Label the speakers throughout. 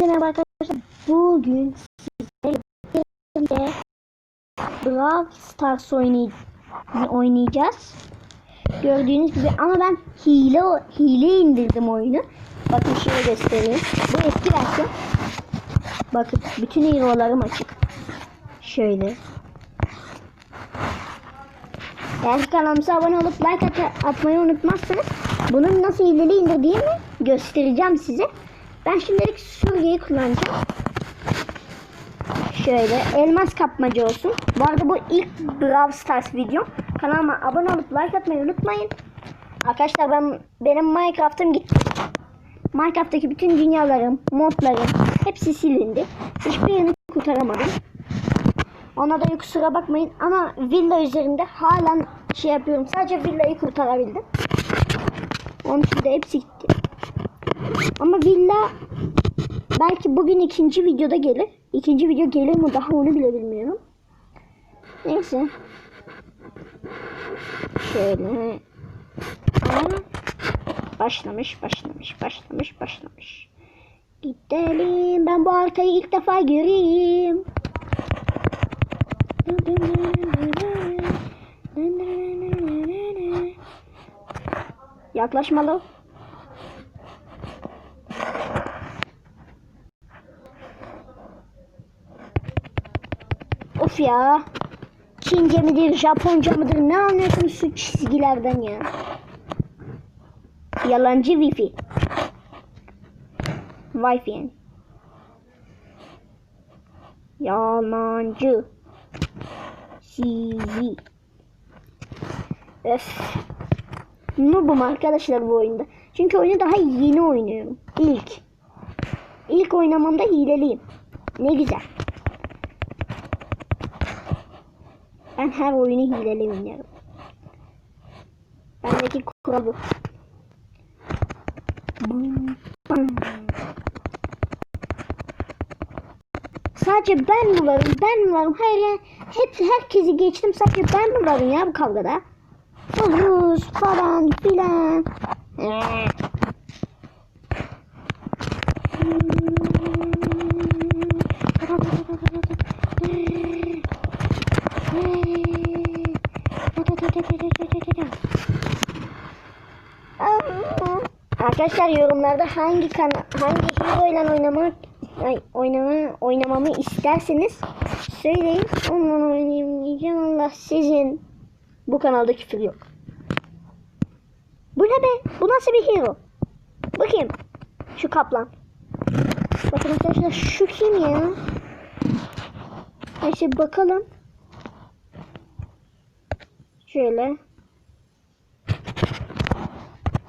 Speaker 1: Merhaba arkadaşlar. Bugün sizlerle Brawl Stars oynay oynayacağız. Gördüğünüz gibi ama ben hile hile indirdim oyunu. Bakın şöyle göstereyim. Bu eski versiyon. Bakın bütün hero'larım açık. Şöyle. Eğer kanalımıza abone olup like at atmayı unutmazsanız bunun nasıl hileli indirdiğimi göstereceğim size. Ben şimdilik süpürgeyi kullanacağım. Şöyle elmas kapmaca olsun. Bu arada bu ilk Brawl Stars videom. Kanalıma abone olup like atmayı unutmayın. Arkadaşlar ben benim Minecraft'ım gitti. Minecraft'taki bütün dünyalarım, modlarım hepsi silindi. Hiçbirini kurtaramadım. Ona da kusura bakmayın ama villa üzerinde halen şey yapıyorum. Sadece villayı kurtarabildim. Onun için de hepsi gitti. Ama villa belki bugün ikinci videoda gelir. İkinci video gelir mi daha onu bile bilmiyorum. Neyse. Şöyle. Aa, başlamış, başlamış, başlamış, başlamış. Gidelim. Ben bu haritayı ilk defa göreyim. Yaklaşmalı. Of ya. Çince midir, Japonca mıdır ne anlıyorsunuz şu çizgilerden ya. Yalancı wifi. Wi-Fi yani. Yalancı. Sizi. Öf. Noobum arkadaşlar bu oyunda. Çünkü oyunu daha yeni oynuyorum. İlk. İlk oynamamda hileliyim. Ne güzel. Ben her oyunu hileli oynuyorum. Bendeki kural bu. Sadece ben mi varım? Ben mi varım? Hayır ya. Hep herkesi geçtim. Sadece ben mi varım ya bu kavgada? Rus falan filan. Arkadaşlar yorumlarda hangi kan hangi hero ile oynamak ay, oynama oynamamı isterseniz söyleyin. Ondan oynayayım diyeceğim. Allah sizin. Bu kanalda küfür yok. Bu ne be? Bu nasıl bir hero? Bakayım. Şu kaplan. Bakın arkadaşlar şu kim ya? Neyse bakalım. Şöyle.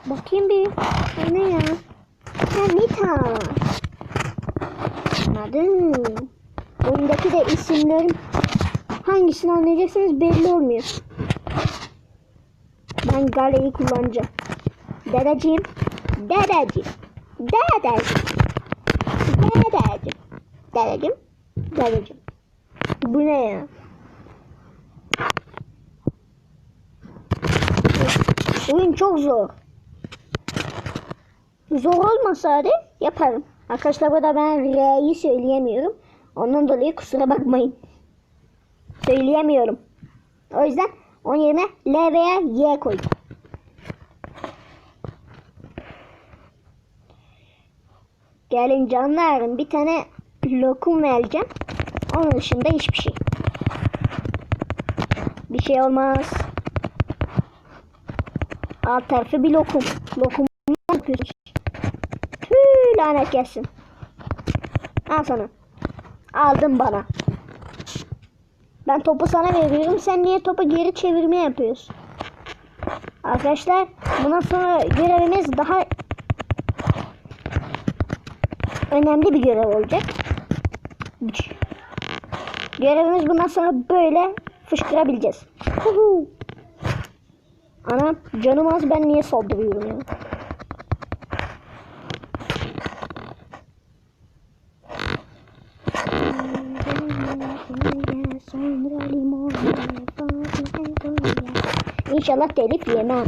Speaker 1: Bakayım bir. Bu ne ya? Ha Nita. Anladım. Oyundaki de isimlerim hangisini anlayacaksınız belli olmuyor. Ben Gale'yi kullanacağım. Dedeciğim. Dedeciğim. Dedeciğim. Dedeciğim. Dedeciğim. Dedeciğim. Bu ne ya? Oyun çok zor. Zor olmasaydı yaparım. Arkadaşlar burada ben R'yi söyleyemiyorum. Ondan dolayı kusura bakmayın. Söyleyemiyorum. O yüzden onun yerine L veya Y koydum. Gelin canlarım bir tane lokum vereceğim. Onun dışında hiçbir şey. Bir şey olmaz. Alt tarafı bir lokum. Lokum. Lanet gelsin. Al sana. Aldın bana. Ben topu sana veriyorum. Sen niye topu geri çevirme yapıyorsun? Arkadaşlar bundan sonra görevimiz daha önemli bir görev olacak. Görevimiz bundan sonra böyle fışkırabileceğiz. Ana canım az ben niye saldırıyorum ya? İnşallah telif yemem.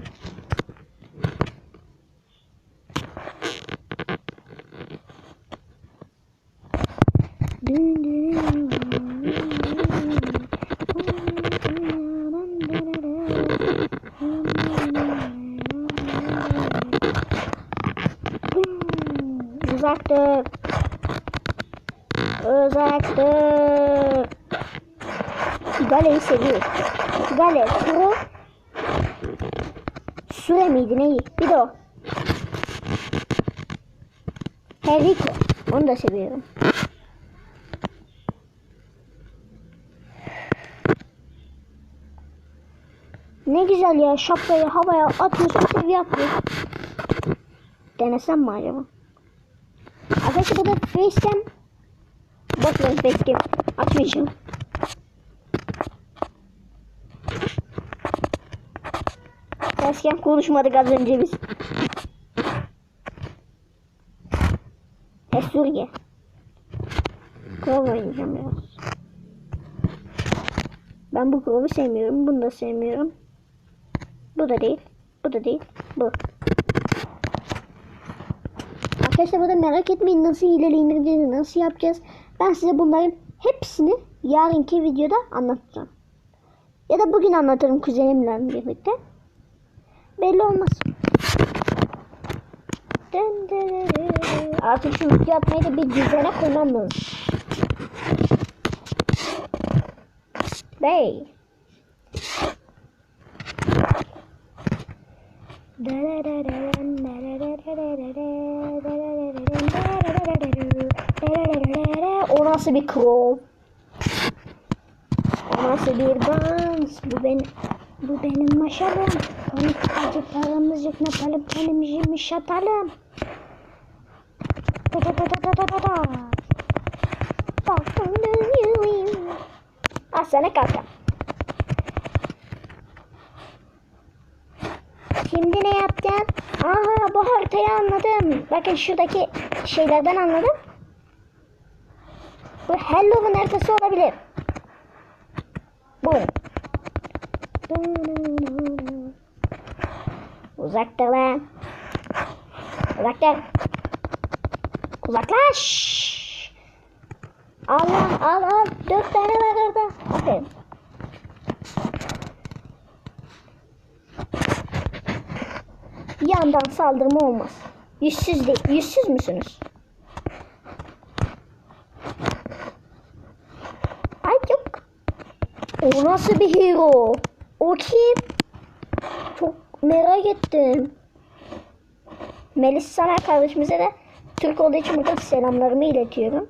Speaker 1: Uzaktık. Uzaktık. Gale'yi seviyorum. Gale, Kuro. Sure miydi neyi? Bir de o. Henrico. Onu da seviyorum. Ne güzel ya şapkayı havaya atıyorsun seviye atlıyor. Denesem mi acaba? Arkadaşlar burada facecam Bakın facecam açmayacağım. Facecam konuşmadık az önce biz. Esürge. Krov oynayacağım biraz. Ben bu krovu sevmiyorum. Bunu da sevmiyorum. Bu da değil. Bu da değil. Bu. Arkadaşlar burada merak etmeyin nasıl ilerleyeceğiz, nasıl yapacağız. Ben size bunların hepsini yarınki videoda anlatacağım. Ya da bugün anlatırım kuzenimle birlikte. Belli olmaz. Artık şu video atmayı da bir düzene koymam lazım. Bey. O nasıl bir krov? O nasıl bir dans? Bu benim bu benim maşalım. Onu acıklarımız yok napalım kendimizi şatalım. Da da da da da da da. Ah sana kalkam. Şimdi ne yapacağım? Aha bu haritayı anladım. Bakın şuradaki şeylerden anladım. Bu Halloween haritası olabilir. Bu. Uzakta lan. Uzakta. Uzaklaş. Al lan al al. Dört tane var orada. Aferin. Yandan saldırma olmaz. Yüzsüz değil. Yüzsüz müsünüz? Ay yok. O nasıl bir hero? O kim? Çok merak ettim. Melis Saner kardeşimize de Türk olduğu için buradan selamlarımı iletiyorum.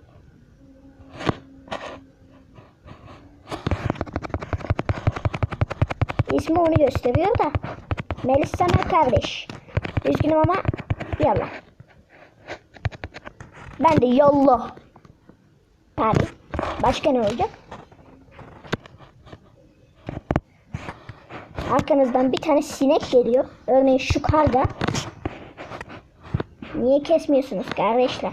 Speaker 1: İsmi onu gösteriyor da. Melis Saner kardeş. Üzgünüm ama yallah. Ben de yallah. Tabii. Başka ne olacak? Arkanızdan bir tane sinek geliyor. Örneğin şu karga. Niye kesmiyorsunuz kardeşler?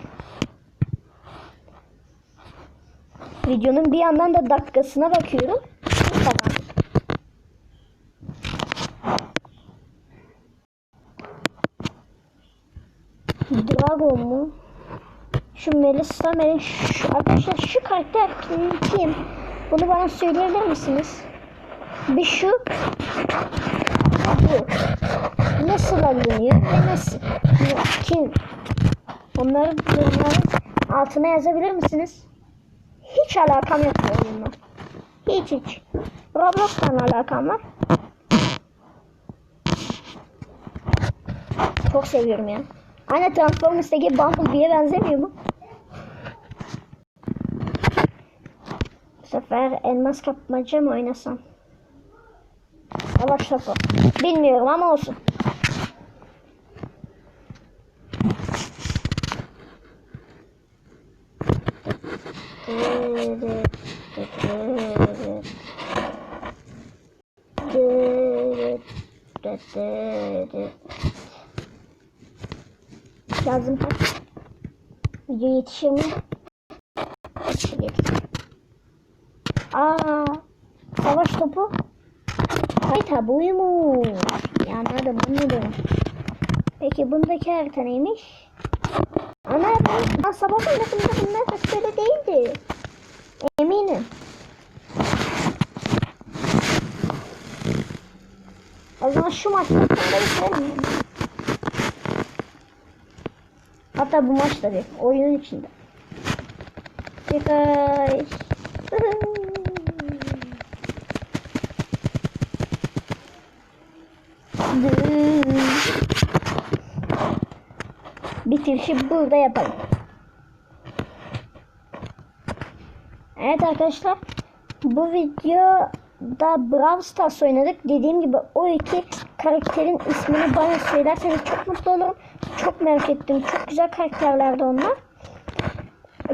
Speaker 1: Videonun bir yandan da dakikasına bakıyorum. Tamam. Dragon mu? Şu Melissa Melin şu arkadaşlar şu karakter kim? Bunu bana söyleyebilir misiniz? Bir şu bu. Nasıl alınıyor ve nasıl? Kim? Onları yorumların altına yazabilir misiniz? Hiç alakam yok oyunla. Hiç hiç. Roblox'tan alakam var. Çok seviyorum ya. Aynı Transformers'taki Bumblebee'ye benzemiyor mu? Bu sefer elmas kapmaca mı oynasam? Savaş topu. Bilmiyorum ama olsun. Lazım kaç? Video yetişir mi? Yetişir. Aa, savaş topu. Harita buymuş. Ya anladım anladım. Peki bundaki harita neymiş? Ana ben sabahın yakında bunlar hiç böyle değildi. Eminim. O zaman şu maçta Hatta bu maç tabi oyunun içinde. Dikkat. Bitirişi burada yapalım. Evet arkadaşlar. Bu videoda Brawl Stars oynadık. Dediğim gibi o iki karakterin ismini bana söylerseniz çok mutlu olurum. Çok merak ettim. Çok güzel karakterlerdi onlar.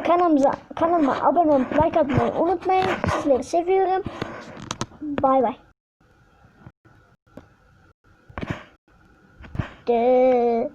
Speaker 1: Kanalımıza, kanalıma abone olup like atmayı unutmayın. Sizleri seviyorum. Bay bay. De